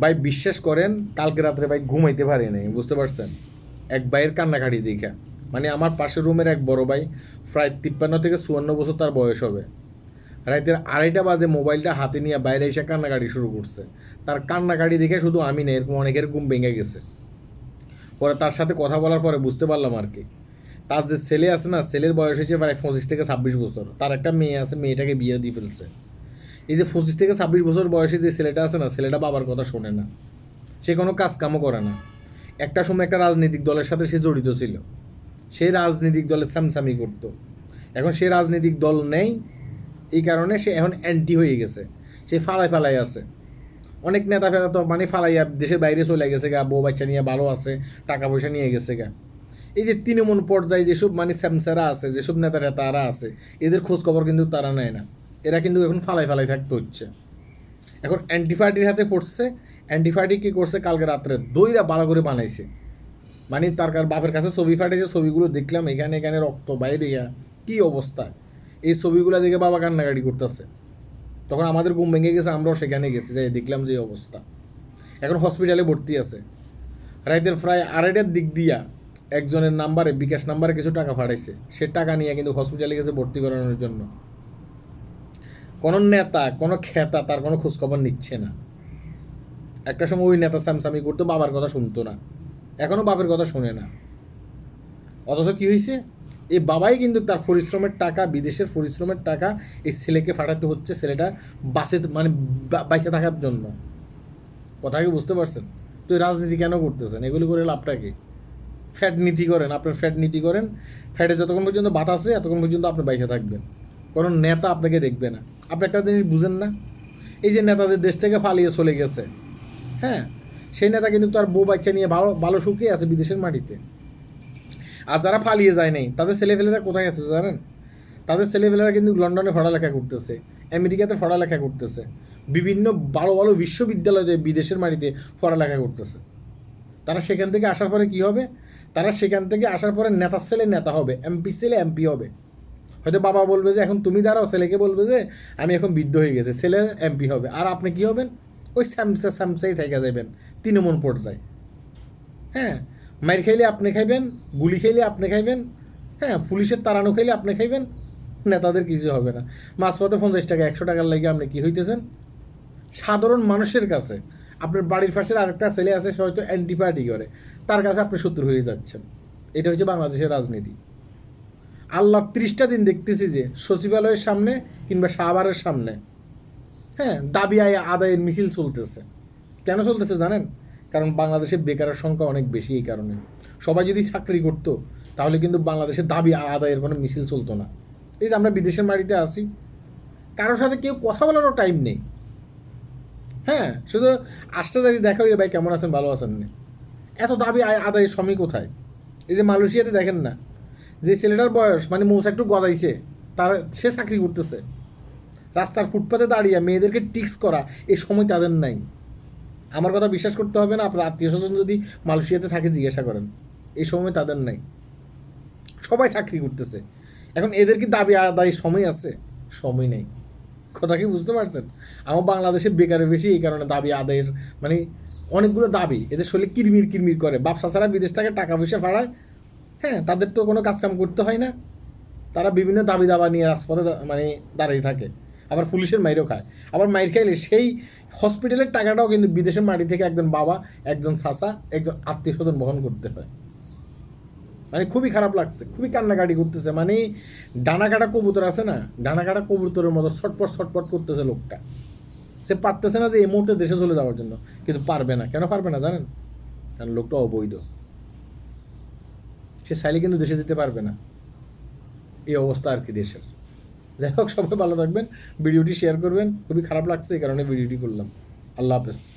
ভাই বিশ্বাস করেন, কালকে রাত্রে ভাই ঘুমাইতে পারি নাই, বুঝতে পারছেন? এক ভাইয়ের কান্নাকাটি দেখা। মানে আমার পাশের রুমের এক বড় ভাই প্রায় তিপ্পান্ন থেকে চুয়ান্ন বছর তার বয়স হবে। রাতের আড়াইটা বাজে মোবাইলটা হাতে নিয়ে বাইরে এসে কান্নাকাটি শুরু করছে। তার কান্নাকাটি দেখে শুধু আমি না, এরকম অনেকের ঘুম ভেঙে গেছে। পরে তার সাথে কথা বলার পরে বুঝতে পারলাম আর কি। তার যে ছেলে আছে না, ছেলের বয়স হয়েছে প্রায় পঁচিশ থেকে ছাব্বিশ বছর। তার একটা মেয়ে আছে, মেয়েটাকে বিয়ে দিয়ে ফেলছে। এই যে পঁচিশ থেকে ছাব্বিশ বছর বয়সে যে ছেলেটা আছে না, ছেলেটা বাবার কথা শোনে না। সে কোনো কাজ কামও করে না। একটা সময় একটা রাজনৈতিক দলের সাথে সে জড়িত ছিল। সে রাজনৈতিক দলের স্যামসামি করত। এখন সে রাজনৈতিক দল নেই, এই কারণে সে এখন অ্যান্টি হয়ে গেছে। সে ফালাই ফালাই আছে। অনেক নেতা ফেতা তো মানে ফালাইয়া দেশের বাইরে চলে গেছে গা, বউ বাচ্চা নিয়ে ভালো আছে, টাকা পয়সা নিয়ে গেছে গা। এই যে তৃণমূল পর্যায়ে যেসব মানে স্যামসারা আছে, যেসব নেতারা তারা আছে, এদের খোঁজ খবর কিন্তু তারা নেয় না। এরা কিন্তু এখন ফালাই ফালাই থাকতে হচ্ছে। এখন অ্যান্টিফাইটির হাতে পড়ছে অ্যান্টিফাইটি কী করছে কালকে রাত্রে? দইরা ভালো করে বানাইছে। মানে তার কার বাপের কাছে ছবি ফাটেছে, ছবিগুলো দেখলাম, এখানে এখানে রক্ত বাইরে, কী অবস্থা? এই ছবিগুলো দেখে বাবা কান্নাকাটি করতেছে। তখন আমাদের ঘুম ভেঙে গেছে, আমরাও সেখানে গেছি, যাই দেখলাম যে অবস্থা। এখন হসপিটালে ভর্তি আছে। রাইতের প্রায় আড়াইটার দিক দিয়া একজনের নাম্বারে, বিকাশ নাম্বারে কিছু টাকা ফাটাইছে। সে টাকা নিয়ে কিন্তু হসপিটালে গেছে ভর্তি করানোর জন্য। কোনো নেতা, কোনো খেতা তার কোনো খোঁজখবর নিচ্ছে না। একটা সময় ওই নেতা স্যামসামি করতো, বাবার কথা শুনতো না। এখনও বাপের কথা শোনে না। অথচ কী হয়েছে এই বাবাই কিন্তু তার পরিশ্রমের টাকা, বিদেশের পরিশ্রমের টাকা এই ছেলেকে ফাটাতে হচ্ছে, ছেলেটা বাঁচে মানে বা- বাইচে থাকার জন্য। কথা কি বুঝতে পারছেন? তো রাজনীতি কেন করতেছেন? এগুলি করে লাভটা কি? ফ্যাট নীতি করেন, আপনার ফ্যাট নীতি করেন। ফ্যাটে যতক্ষণ পর্যন্ত বাতাসে, এতক্ষণ পর্যন্ত আপনি বাইচে থাকবেন। কোনো নেতা আপনাকে দেখবে না। আপনি একটা জিনিস বুঝেন না? এই যে নেতাদের দেশ থেকে পালিয়ে চলে গেছে হ্যাঁ? সেই নেতা কিন্তু তার বউ বাচ্চা নিয়ে ভালো ভালো সুখে আছে বিদেশের মাটিতে। আর যারা পালিয়ে যায় নাই, তাদের ছেলেপেলেরা কোথায় আছে জানেন? তাদের ছেলেপেলেরা কিন্তু লন্ডনে পড়ালেখা করতেছে, আমেরিকাতে পড়ালেখা করতেছে, বিভিন্ন ভালো ভালো বিশ্ববিদ্যালয়ে বিদেশের মাটিতে পড়ালেখা করতেছে। তারা সেখান থেকে আসার পরে কি হবে? তারা সেখান থেকে আসার পরে নেতার ছেলে নেতা হবে, এমপি ছেলে এমপি হবে। হয়তো বাবা বলবে যে, এখন তুমি দাঁড়াও, ছেলেকে বলবে যে, আমি এখন বৃদ্ধ হয়ে গেছে, ছেলে এমপি হবে। আর আপনি কি হবেন? ওই স্যামসা স্যামসাই থেকে যাবেন তৃণমূল পর্যায়ে। হ্যাঁ মাইর খাইলে আপনি খাইবেন, গুলি খাইলে আপনি খাইবেন হ্যাঁ পুলিশের তাড়ানো খাইলে আপনি খাইবেন, নেতাদের কিছু হবে না। মাঝপথে পঞ্চাশ টাকা, একশো টাকার লাগে আপনি কি হইতেছেন? সাধারণ মানুষের কাছে, আপনার বাড়ির পাশে আরেকটা ছেলে আছে, সে হয়তো অ্যান্টিপার্টি করে, তার কাছে আপনি শত্রু হয়ে যাচ্ছেন। এটা হচ্ছে বাংলাদেশের রাজনীতি। আল্লাহ ত্রিশটা দিন দেখতেছি যে সচিবালয়ের সামনে কিংবা সাহাবারের সামনে। হ্যাঁ দাবি আয় আদায়ের মিছিল চলতেছে। কেন চলতেছে জানেন? কারণ বাংলাদেশে বেকারের সংখ্যা অনেক বেশি এই কারণে। সবাই যদি চাকরি করতো, তাহলে কিন্তু বাংলাদেশের দাবি আদায়ের কোনো মিছিল চলতো না। এই যে আমরা বিদেশের মাটিতে আসি কারোর সাথে কেউ কথা বলারও টাইম নেই। হ্যাঁ শুধু আসতে যদি দেখা হইলে, ভাই, কেমন আছেন? ভালো আছেন না? এত দাবি আদায়ের সময় কোথায়? এই যে মালয়েশিয়াতে দেখেন না যে ছেলেটার বয়স মানে মৌসা একটু গদাইছে তার, সে চাকরি করতেছে। রাস্তার ফুটপাতে দাঁড়িয়ে মেয়েদেরকে টিক্স করা এই সময় তাদের নাই। আমার কথা বিশ্বাস করতে হবে না, আপনার আত্মীয় স্বজন যদি মালয়েশিয়াতে থাকে, জিজ্ঞাসা করেন। এই সময় তাদের নাই। সবাই চাকরি করতেছে। এখন এদের কি দাবি আদায় সময় আছে? সময় নেই। কথা কি বুঝতে পারছেন? আমার বাংলাদেশে বেকারের বেশি, এই কারণে দাবি আদায়ের মানে অনেকগুলো দাবি। এদের শরীরে কিরমির কিরমির করে। ব্যবসা ছাড়া বিদেশ থেকে টাকা পয়সা ফাড়ায় হ্যাঁ তাদের তো কোনো কাজকাম করতে হয় না। তারা বিভিন্ন দাবি দাবা নিয়ে রাজপথে মানে দাঁড়িয়ে থাকে। আবার পুলিশের মাইরও খায়। আবার মাইর খাইলে সেই হসপিটালের টাকাটাও কিন্তু বিদেশের মাটি থেকে একজন বাবা, একজন চাচা, একজন আত্মীয় স্বজন বহন করতে হয়। মানে খুবই খারাপ লাগছে, খুবই কান্নাকাটি করতেছে। মানে ডানা কাটা কবুতর আছে না ডানা কাটা কবুতরের মতো ছটপট ছটপট করতেছে লোকটা। সে পারতেছে না যে এই মুহূর্তে দেশে চলে যাওয়ার জন্য। কিন্তু পারবে না। কেন পারবে না জানেন? কারণ লোকটা অবৈধ। সে চাইলে কিন্তু দেশে যেতে পারবে না। এই অবস্থা আর কি দেশের। যাই হোক, সবাই ভালো থাকবেন। ভিডিওটি শেয়ার করবেন। খুবই খারাপ লাগছে, এই কারণে ভিডিওটি করলাম। আল্লাহ হাফেজ।